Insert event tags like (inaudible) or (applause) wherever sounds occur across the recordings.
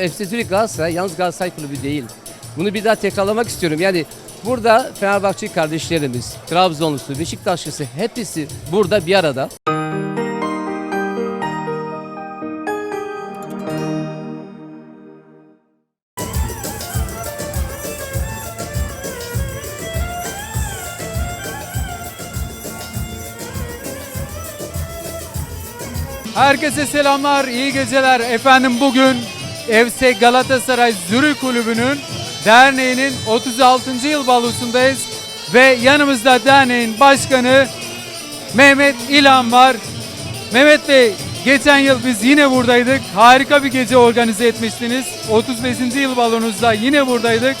FC Zürich Galatasaray yalnız Galatasaray kulübü değil. Bunu bir daha tekrarlamak istiyorum. Yani burada Fenerbahçe kardeşlerimiz, Trabzonlusu, Beşiktaşlısı hepsi burada bir arada. Herkese selamlar, iyi geceler. Efendim bugün FC Galatasaray Zürich Kulübü'nün derneğinin 36. yıl balosundayız. Ve yanımızda derneğin başkanı Mehmet İlhan var. Mehmet Bey, geçen yıl biz yine buradaydık. Harika bir gece organize etmiştiniz. 35. yıl balonuzda yine buradaydık.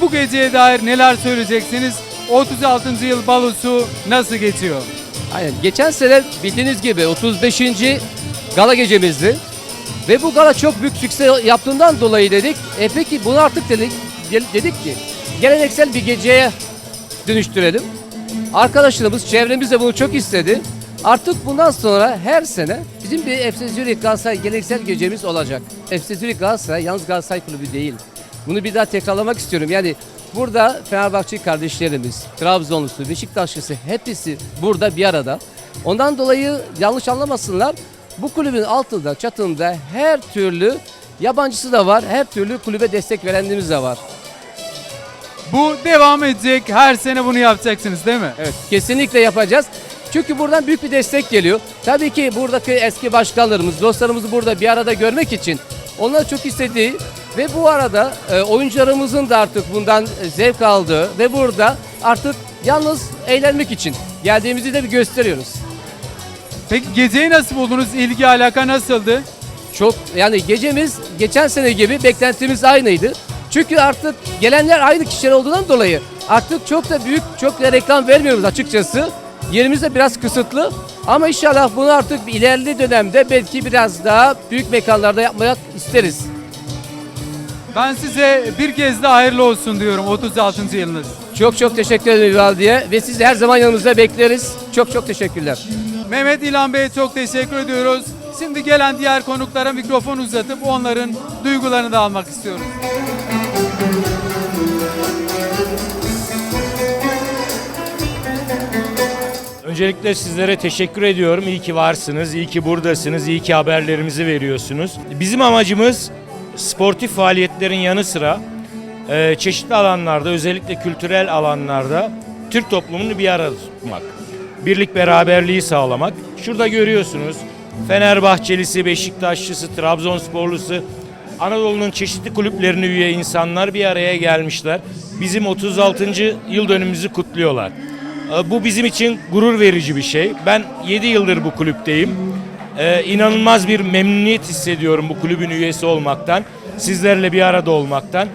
Bu geceye dair neler söyleyeceksiniz? 36. yıl balosu nasıl geçiyor? Aynen. Geçen sene bildiğiniz gibi 35. gala gecemizdi. Ve bu gala çok büyük sükse yaptığından dolayı dedik. E peki bunu artık dedik, de- dedik ki geleneksel bir geceye dönüştürelim. Arkadaşlarımız, çevremiz de bunu çok istedi. Artık bundan sonra her sene bizim bir FC Zürich Galatasaray geleneksel gecemiz olacak. FC Zürich Galatasaray yalnız Galatasaray kulübü değil. Bunu bir daha tekrarlamak istiyorum. Yani burada Fenerbahçe kardeşlerimiz, Trabzonlusu, Beşiktaşlısı hepsi burada bir arada. Ondan dolayı yanlış anlamasınlar. Bu kulübün altında, çatında her türlü yabancısı da var. Her türlü kulübe destek verenlerimiz de var. Bu devam edecek. Her sene bunu yapacaksınız değil mi? Evet kesinlikle yapacağız. Çünkü buradan büyük bir destek geliyor. Tabii ki buradaki eski başkanlarımız, dostlarımızı burada bir arada görmek için onlar çok istediği ve bu arada e, oyuncularımızın da artık bundan e, zevk aldığı ve burada artık yalnız eğlenmek için geldiğimizi de bir gösteriyoruz. Peki geceyi nasıl buldunuz? İlgi alaka nasıldı? Çok yani gecemiz geçen sene gibi beklentimiz aynıydı. Çünkü artık gelenler aynı kişiler olduğundan dolayı artık çok da büyük çok da reklam vermiyoruz açıkçası. Yerimiz de biraz kısıtlı ama inşallah bunu artık ilerli dönemde belki biraz daha büyük mekanlarda yapmak isteriz. Ben size bir kez de hayırlı olsun diyorum 36. yılınız. Çok çok teşekkür ederim Vivaldi'ye ve siz de her zaman yanımızda bekleriz. Çok çok teşekkürler. Mehmet İlhan Bey'e çok teşekkür ediyoruz. Şimdi gelen diğer konuklara mikrofon uzatıp onların duygularını da almak istiyoruz. Öncelikle sizlere teşekkür ediyorum. İyi ki varsınız, iyi ki buradasınız, iyi ki haberlerimizi veriyorsunuz. Bizim amacımız sportif faaliyetlerin yanı sıra e, çeşitli alanlarda, özellikle kültürel alanlarda Türk toplumunu bir arada tutmak. Birlik beraberliği sağlamak. Şurada görüyorsunuz Fenerbahçelisi, Beşiktaşlısı, Trabzonsporlusu, Anadolu'nun çeşitli kulüplerine üye insanlar bir araya gelmişler. Bizim 36. yıl dönümümüzü kutluyorlar. Ee, Bu bizim için gurur verici bir şey. Ben 7 yıldır bu kulüpteyim. Ee, inanılmaz bir memnuniyet hissediyorum bu kulübün üyesi olmaktan. Sizlerle bir arada olmaktan.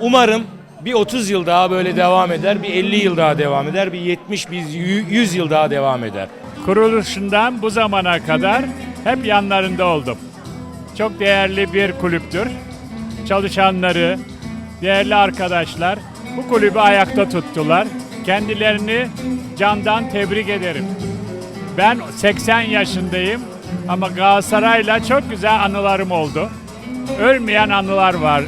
Umarım bir 30 yıl daha böyle devam eder, bir 50 yıl daha devam eder, bir 70, bir 100 yıl daha devam eder. kuruluşundan bu zamana kadar hep yanlarında oldum. Çok değerli bir kulüptür. Çalışanları, değerli arkadaşlar bu kulübü ayakta tuttular. Kendilerini candan tebrik ederim. Ben 80 yaşındayım ama Galatasaray'la çok güzel anılarım oldu. Ölmeyen anılar var.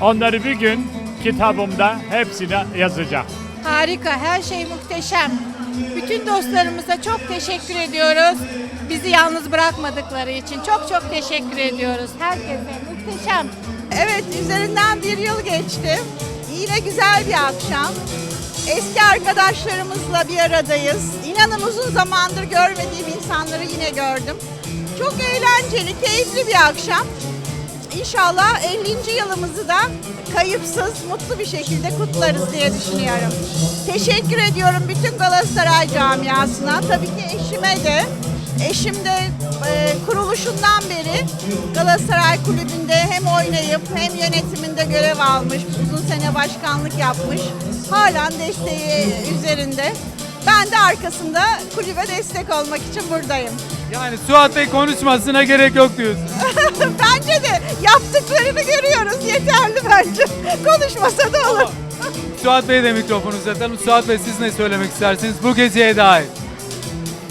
Onları bir gün kitabımda hepsini yazacağım. Harika, her şey muhteşem. Bütün dostlarımıza çok teşekkür ediyoruz. Bizi yalnız bırakmadıkları için çok çok teşekkür ediyoruz. Herkese muhteşem. Evet, üzerinden bir yıl geçti. Yine güzel bir akşam. Eski arkadaşlarımızla bir aradayız. İnanın uzun zamandır görmediğim insanları yine gördüm. Çok eğlenceli, keyifli bir akşam. İnşallah 50. yılımızı da kayıpsız, mutlu bir şekilde kutlarız diye düşünüyorum. Teşekkür ediyorum bütün Galatasaray camiasına. Tabii ki eşime de. Eşim de e, kuruluşundan beri Galatasaray Kulübü'nde hem oynayıp hem yönetiminde görev almış, uzun sene başkanlık yapmış. Halen desteği üzerinde. Ben de arkasında kulübe destek olmak için buradayım. Yani Suat Bey konuşmasına gerek yok diyorsun. (laughs) bence de yaptıklarını görüyoruz. Yeterli bence. Konuşmasa da olur. Suat Bey'e de mikrofon uzatalım. Suat Bey siz ne söylemek istersiniz bu geceye dair?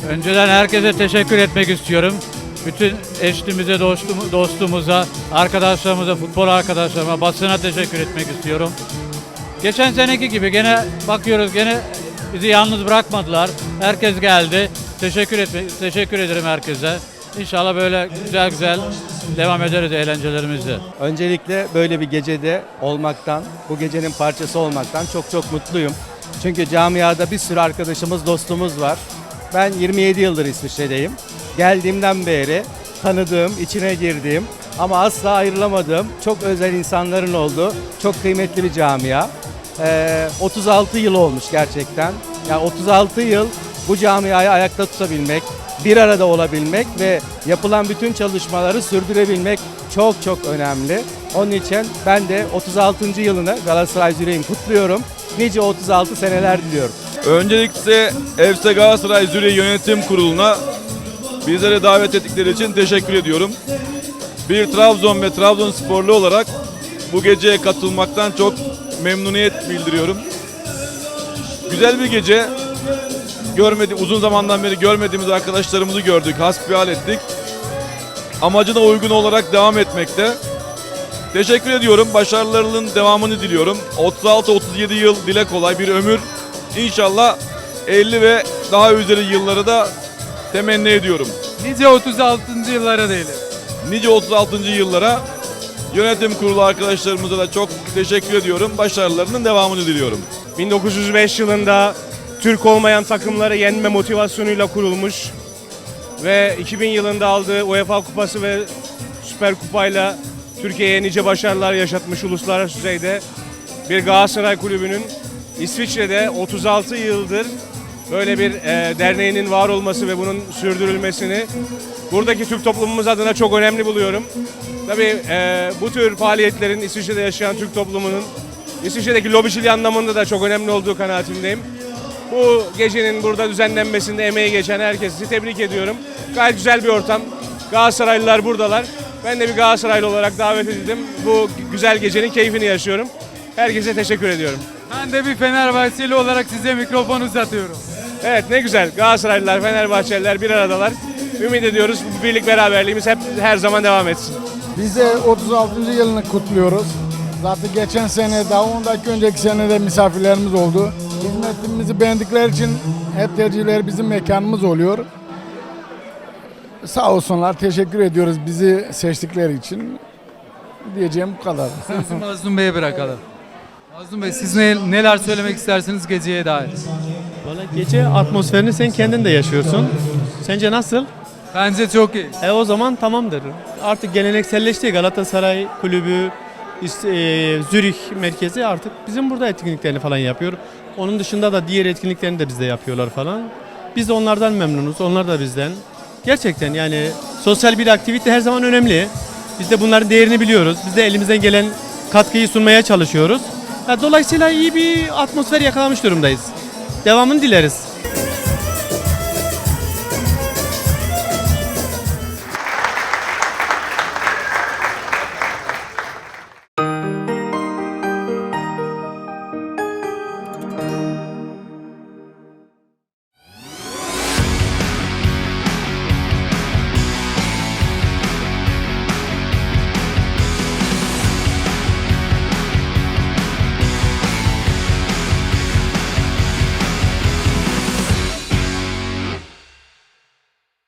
Önceden herkese teşekkür etmek istiyorum. Bütün eşlimize, dostum, dostumuza, arkadaşlarımıza, futbol arkadaşlarıma, basına teşekkür etmek istiyorum. Geçen seneki gibi gene bakıyoruz gene bizi yalnız bırakmadılar. Herkes geldi. Teşekkür etmek teşekkür ederim herkese. İnşallah böyle güzel güzel devam ederiz eğlencelerimizi. Öncelikle böyle bir gecede olmaktan, bu gecenin parçası olmaktan çok çok mutluyum. Çünkü camiada bir sürü arkadaşımız, dostumuz var. Ben 27 yıldır İsviçre'deyim. Geldiğimden beri tanıdığım, içine girdiğim ama asla ayrılamadığım çok özel insanların olduğu çok kıymetli bir camia. Ee, 36 yıl olmuş gerçekten. Yani 36 yıl bu camiayı ayakta tutabilmek, bir arada olabilmek ve yapılan bütün çalışmaları sürdürebilmek çok çok önemli. Onun için ben de 36. yılını Galatasaray Zürih'in kutluyorum. Nice 36 seneler diliyorum. Öncelikle EFSE Galatasaray Zürih Yönetim Kurulu'na bizleri davet ettikleri için teşekkür ediyorum. Bir Trabzon ve Trabzonsporlu olarak bu geceye katılmaktan çok memnuniyet bildiriyorum. Güzel bir gece. Görmedi, uzun zamandan beri görmediğimiz arkadaşlarımızı gördük, hasbihal ettik. Amacına uygun olarak devam etmekte. Teşekkür ediyorum. Başarılarının devamını diliyorum. 36-37 yıl dile kolay bir ömür. İnşallah 50 ve daha üzeri yılları da temenni ediyorum. Nice 36. yıllara değilim. Nice 36. yıllara yönetim kurulu arkadaşlarımıza da çok teşekkür ediyorum. Başarılarının devamını diliyorum. 1905 yılında Türk olmayan takımları yenme motivasyonuyla kurulmuş ve 2000 yılında aldığı UEFA Kupası ve Süper Kupayla Türkiye'ye nice başarılar yaşatmış uluslararası düzeyde bir Galatasaray Kulübü'nün İsviçre'de 36 yıldır böyle bir e, derneğinin var olması ve bunun sürdürülmesini buradaki Türk toplumumuz adına çok önemli buluyorum. Tabii e, bu tür faaliyetlerin İsviçre'de yaşayan Türk toplumunun İsviçre'deki lobiciliği anlamında da çok önemli olduğu kanaatindeyim. Bu gecenin burada düzenlenmesinde emeği geçen herkesi tebrik ediyorum. Gayet güzel bir ortam. Galatasaraylılar buradalar. Ben de bir Galatasaraylı olarak davet edildim. Bu güzel gecenin keyfini yaşıyorum. Herkese teşekkür ediyorum. Ben de bir Fenerbahçeli olarak size mikrofon uzatıyorum. Evet ne güzel. Galatasaraylılar, Fenerbahçeliler bir aradalar. Ümit ediyoruz bu birlik beraberliğimiz hep her zaman devam etsin. Biz de 36. yılını kutluyoruz. Zaten geçen sene daha ondaki önceki sene de misafirlerimiz oldu. Hizmetimizi beğendikleri için hep tercihleri bizim mekanımız oluyor. Sağ olsunlar teşekkür ediyoruz bizi seçtikleri için. Diyeceğim bu kadar. Sözü Mazlum Bey'e bırakalım. Mazlum Bey siz ne, neler söylemek istersiniz geceye dair? Valla gece atmosferini sen kendin de yaşıyorsun. Sence nasıl? Bence çok iyi. E o zaman tamamdır. Artık gelenekselleşti Galatasaray kulübü, İs- e, Zürih merkezi artık bizim burada etkinliklerini falan yapıyor. Onun dışında da diğer etkinliklerini de bizde yapıyorlar falan. Biz de onlardan memnunuz, onlar da bizden. Gerçekten yani sosyal bir aktivite her zaman önemli. Biz de bunların değerini biliyoruz. Biz de elimizden gelen katkıyı sunmaya çalışıyoruz. Dolayısıyla iyi bir atmosfer yakalamış durumdayız. Devamını dileriz.